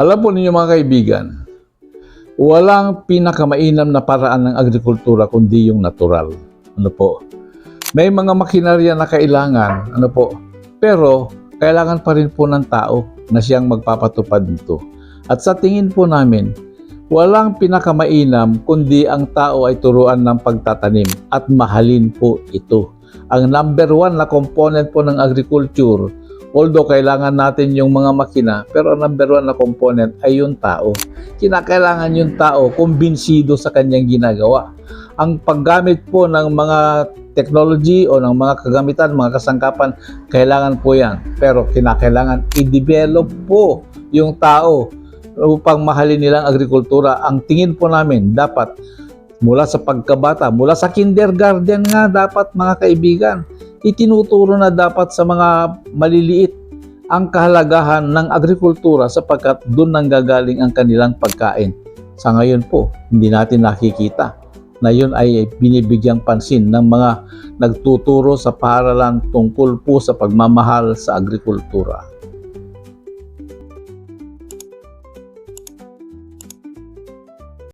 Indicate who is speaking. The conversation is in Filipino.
Speaker 1: Alam po ninyo mga kaibigan, walang pinakamainam na paraan ng agrikultura kundi yung natural. Ano po? May mga makinarya na kailangan, ano po? Pero kailangan pa rin po ng tao na siyang magpapatupad nito. At sa tingin po namin, walang pinakamainam kundi ang tao ay turuan ng pagtatanim at mahalin po ito. Ang number one na component po ng agriculture, although kailangan natin yung mga makina, pero ang number one na component ay yung tao. Kinakailangan yung tao kumbinsido sa kanyang ginagawa. Ang paggamit po ng mga technology o ng mga kagamitan, mga kasangkapan, kailangan po yan. Pero kinakailangan i-develop po yung tao upang mahalin nilang agrikultura. Ang tingin po namin dapat mula sa pagkabata, mula sa kindergarten nga dapat mga kaibigan, itinuturo na dapat sa mga maliliit ang kahalagahan ng agrikultura sapagkat doon nanggagaling ang kanilang pagkain. Sa ngayon po, hindi natin nakikita na yun ay binibigyang pansin ng mga nagtuturo sa paaralan tungkol po sa pagmamahal sa agrikultura.